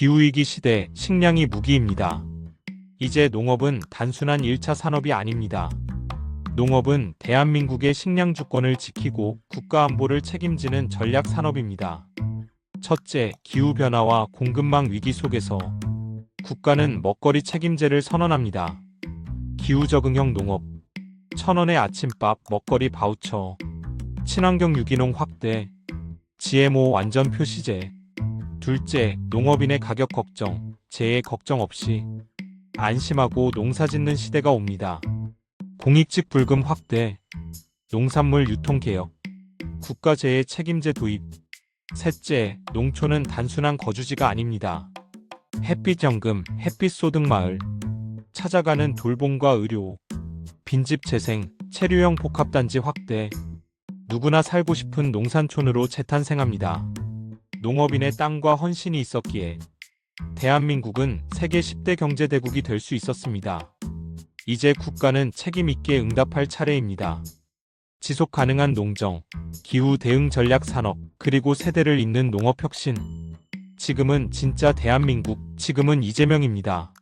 기후위기 시대 식량이 무기입니다. 이제 농업은 단순한 1차 산업이 아닙니다. 농업은 대한민국의 식량 주권을 지키고 국가 안보를 책임지는 전략 산업입니다. 첫째, 기후변화와 공급망 위기 속에서 국가는 먹거리 책임제를 선언합니다. 기후 적응형 농업, 천원의 아침밥, 먹거리 바우처, 친환경 유기농 확대, GMO 완전 표시제. 둘째, 농업인의 가격 걱정, 재해 걱정 없이 안심하고 농사 짓는 시대가 옵니다. 공익직 불금 확대, 농산물 유통 개혁, 국가재해 책임제 도입. 셋째, 농촌은 단순한 거주지가 아닙니다. 햇빛 연금, 햇빛 소득 마을, 찾아가는 돌봄과 의료, 빈집 재생, 체류형 복합단지 확대, 누구나 살고 싶은 농산촌으로 재탄생합니다. 농업인의 땅과 헌신이 있었기에 대한민국은 세계 10대 경제대국이 될 수 있었습니다. 이제 국가는 책임있게 응답할 차례입니다. 지속 가능한 농정, 기후 대응 전략 산업, 그리고 세대를 잇는 농업 혁신. 지금은 진짜 대한민국, 지금은 이재명입니다.